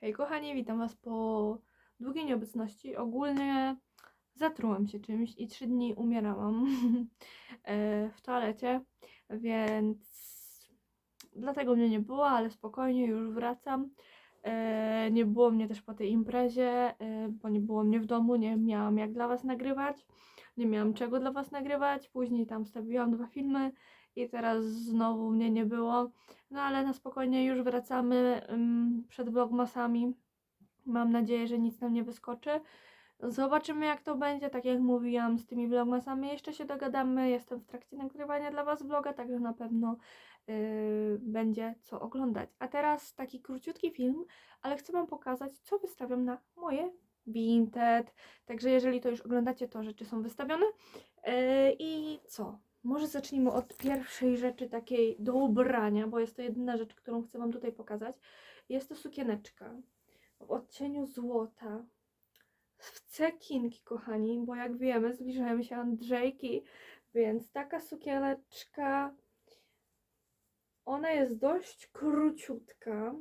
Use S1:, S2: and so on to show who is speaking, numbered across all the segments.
S1: Hej kochani, witam Was po długiej nieobecności. Ogólnie zatrułam się czymś i trzy dni umierałam e, w toalecie, więc dlatego mnie nie było, ale spokojnie już wracam. E, Nie było mnie też po tej imprezie, e, bo nie było mnie w domu, nie miałam jak dla Was nagrywać, nie miałam czego dla Was nagrywać. Później tam stawiłam dwa filmy i teraz znowu mnie nie było. No ale na spokojnie już wracamy ym, przed vlogmasami. Mam nadzieję, że nic nam nie wyskoczy. Zobaczymy jak to będzie. Tak jak mówiłam, z tymi vlogmasami jeszcze się dogadamy. Jestem w trakcie nagrywania dla Was vloga, także na pewno yy, będzie co oglądać. A teraz taki króciutki film, ale chcę Wam pokazać, co wystawiam na moje Vinted. Także jeżeli to już oglądacie, to rzeczy są wystawione. Yy, I co? Może zacznijmy od pierwszej rzeczy takiej do ubrania, bo jest to jedyna rzecz, którą chcę Wam tutaj pokazać. Jest to sukieneczka w odcieniu złota. W cekinki, kochani, bo jak wiemy, zbliżają się Andrzejki, więc taka sukieneczka, ona jest dość króciutka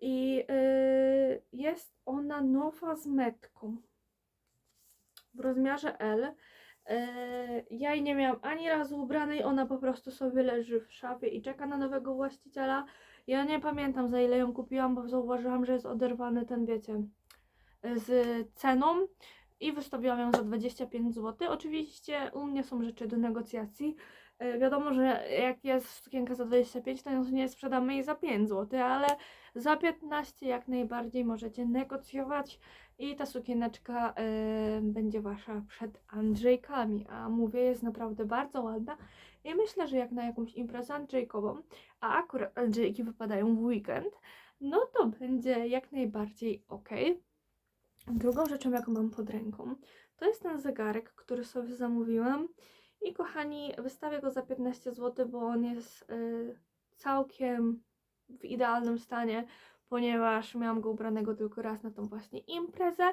S1: i yy, jest ona nowa z metką w rozmiarze L. Eee, Ja jej nie miałam ani razu ubranej, ona po prostu sobie leży w szafie i czeka na nowego właściciela. Ja nie pamiętam za ile ją kupiłam, bo zauważyłam, że jest oderwany ten, wiecie, z ceną i wystawiłam ją za 25 zł. Oczywiście u mnie są rzeczy do negocjacji. E, Wiadomo, że jak jest sukienka za 25, to ją nie sprzedamy jej za 5 zł, ale za 15 jak najbardziej możecie negocjować i ta sukieneczka e, będzie wasza przed Andrzejkami. A mówię, jest naprawdę bardzo ładna i myślę, że jak na jakąś imprezę Andrzejkową, a akurat Andrzejki wypadają w weekend, no to będzie jak najbardziej ok. Drugą rzeczą, jaką mam pod ręką, to jest ten zegarek, który sobie zamówiłam. I kochani, wystawię go za 15 zł, bo on jest y, całkiem w idealnym stanie, ponieważ miałam go ubranego tylko raz na tą właśnie imprezę.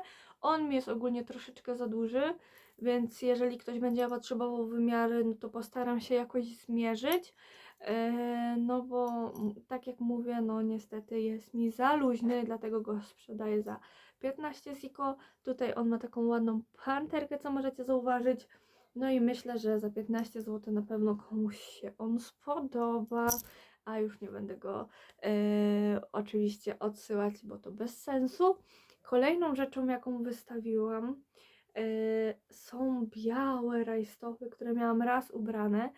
S1: On mi jest ogólnie troszeczkę za duży, więc jeżeli ktoś będzie potrzebował wymiary, no to postaram się jakoś zmierzyć. Yy, No bo tak jak mówię, no niestety jest mi za luźny, dlatego go sprzedaję za 15 ziko. Tutaj on ma taką ładną panterkę, co możecie zauważyć. No i myślę, że za 15 zł na pewno komuś się on spodoba. A już nie będę go e, oczywiście odsyłać, bo to bez sensu. Kolejną rzeczą, jaką wystawiłam, e, są białe rajstopy, które miałam raz ubrane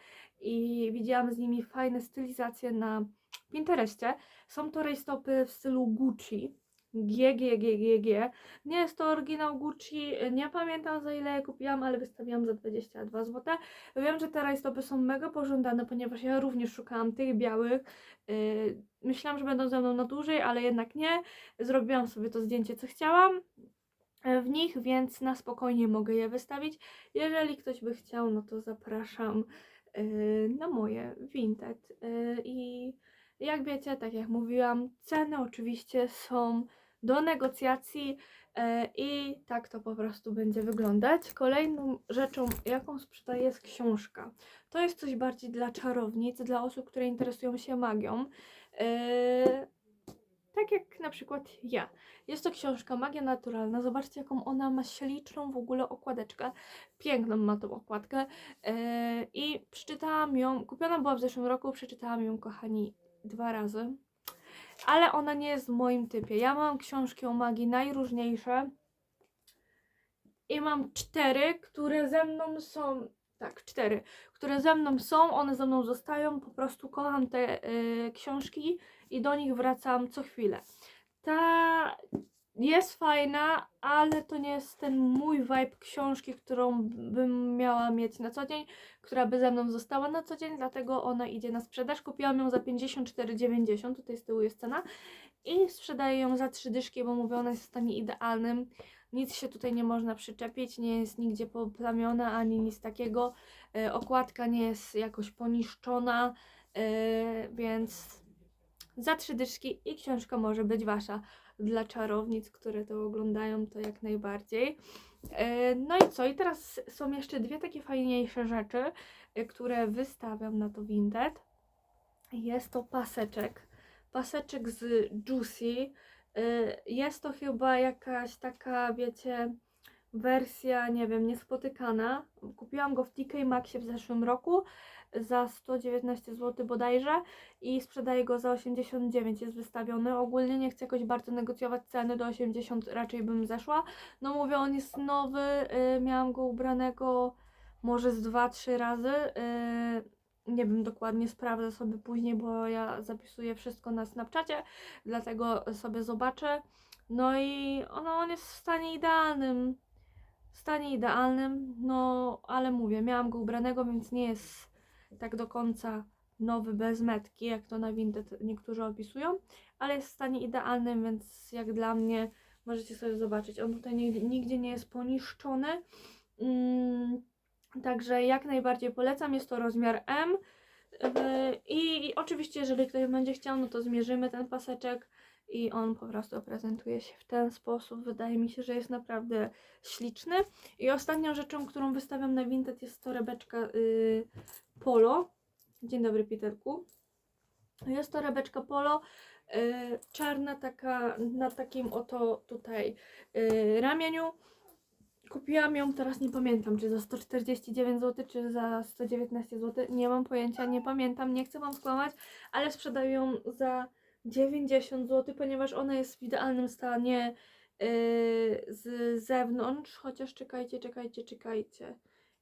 S1: i widziałam z nimi fajne stylizacje na Pinterestie. Są to rajstopy w stylu Gucci. GGGGG. Nie jest to oryginał Gucci, nie pamiętam za ile je kupiłam, ale wystawiłam za 22 zł. Wiem, że te rajstopy są mega pożądane, ponieważ ja również szukałam tych białych. Yy, myślałam, że będą ze mną na dłużej, ale jednak nie. Zrobiłam sobie to zdjęcie, co chciałam e, w nich, więc na spokojnie mogę je wystawić. Jeżeli ktoś by chciał, no to zapraszam yy, na moje Vinted. Yy, I jak wiecie, tak jak mówiłam, ceny oczywiście są do negocjacji e, i tak to po prostu będzie wyglądać. Kolejną rzeczą, jaką sprzedaję, jest książka. To jest coś bardziej dla czarownic, dla osób, które interesują się magią. E, tak jak na przykład ja. Jest to książka Magia Naturalna. Zobaczcie, jaką ona ma śliczną w ogóle okładeczkę. Piękną ma tą okładkę. E, I przeczytałam ją, kupiona była w zeszłym roku, przeczytałam ją, kochani, dwa razy ale ona nie jest w moim typie. Ja mam książki o magii najróżniejsze i mam cztery, które ze mną są. Tak, cztery, które ze mną są, one ze mną zostają. Po prostu kocham te y, książki i do nich wracam co chwilę. Ta jest fajna, ale to nie jest ten mój vibe książki, którą bym miała mieć na co dzień, która by ze mną została na co dzień, dlatego ona idzie na sprzedaż. Kupiłam ją za 54,90, tutaj z tyłu jest cena i sprzedaję ją za 3 dyszki, bo mówię, ona jest w stanie idealnym. Nic się tutaj nie można przyczepić, nie jest nigdzie poplamiona ani nic takiego. E, okładka nie jest jakoś poniszczona, e, więc za trzy dyszki i książka może być wasza dla czarownic, które to oglądają, to jak najbardziej. E, No i co? I teraz są jeszcze dwie takie fajniejsze rzeczy, e, które wystawiam na to Vinted. Jest to paseczek. Paseczek z Juicy. Y, Jest to chyba jakaś taka, wiecie, wersja, nie wiem, niespotykana. Kupiłam go w TK Maxie w zeszłym roku za 119 zł bodajże i sprzedaję go za 89, jest wystawiony. Ogólnie nie chcę jakoś bardzo negocjować ceny, do 80 raczej bym zeszła. No mówię, on jest nowy, y, miałam go ubranego może z 2-3 razy. y, nie wiem dokładnie, sprawdzę sobie później, bo ja zapisuję wszystko na Snapchacie, dlatego sobie zobaczę. No i ono, on jest w stanie idealnym. W stanie idealnym, no ale mówię, miałam go ubranego, więc nie jest tak do końca nowy bez metki, jak to na Vinted niektórzy opisują, ale jest w stanie idealnym, więc jak dla mnie możecie sobie zobaczyć. On tutaj nigdzie, nigdzie nie jest poniszczony. Mm, Także jak najbardziej polecam, jest to rozmiar M. I, I oczywiście, jeżeli ktoś będzie chciał, no to zmierzymy ten paseczek i on po prostu prezentuje się w ten sposób. Wydaje mi się, że jest naprawdę śliczny. I ostatnią rzeczą, którą wystawiam na Vinted jest torebeczka yy, Polo. Dzień dobry, Peterku. Jest torebeczka Polo. Yy, czarna taka na takim oto tutaj yy, ramieniu. Kupiłam ją, teraz nie pamiętam, czy za 149 zł, czy za 119 zł. Nie mam pojęcia, nie pamiętam, nie chcę Wam skłamać, ale sprzedaję ją za 90 zł, ponieważ ona jest w idealnym stanie yy, z zewnątrz. Chociaż czekajcie, czekajcie, czekajcie.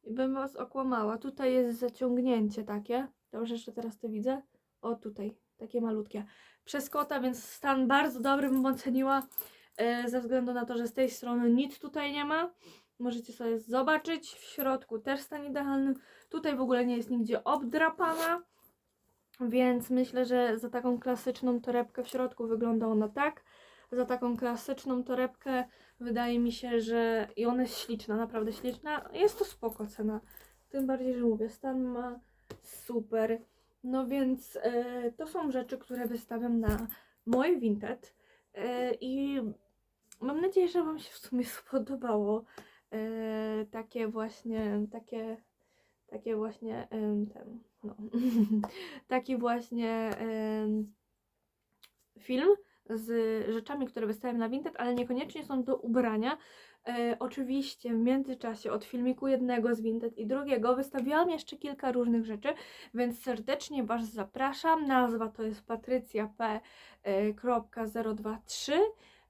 S1: Bym Was okłamała. Tutaj jest zaciągnięcie takie. Dobrze, że teraz to widzę. O, tutaj, takie malutkie. Przez kota, więc stan bardzo dobry bym oceniła. yy, Ze względu na to, że z tej strony nic tutaj nie ma. Możecie sobie zobaczyć. W środku też stan idealny. Tutaj w ogóle nie jest nigdzie obdrapana. Więc myślę, że za taką klasyczną torebkę w środku wygląda ona tak. Za taką klasyczną torebkę wydaje mi się, że i ona jest śliczna, naprawdę śliczna. Jest to spoko cena. Tym bardziej, że mówię, stan ma super. No więc e, to są rzeczy, które wystawiam na moje Vinted. E, I mam nadzieję, że Wam się w sumie spodobało. E, takie właśnie, takie, takie właśnie em, ten, no, taki właśnie em, film z rzeczami, które wystawiam na Vinted, ale niekoniecznie są do ubrania. E, oczywiście w międzyczasie od filmiku jednego z Vinted i drugiego wystawiałam jeszcze kilka różnych rzeczy, więc serdecznie Was zapraszam. Nazwa to jest patrycjap.023,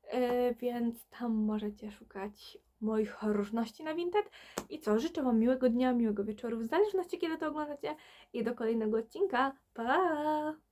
S1: e, więc tam możecie szukać moich różności na Vinted. I co, życzę Wam miłego dnia, miłego wieczoru, w zależności kiedy to oglądacie i do kolejnego odcinka. Pa!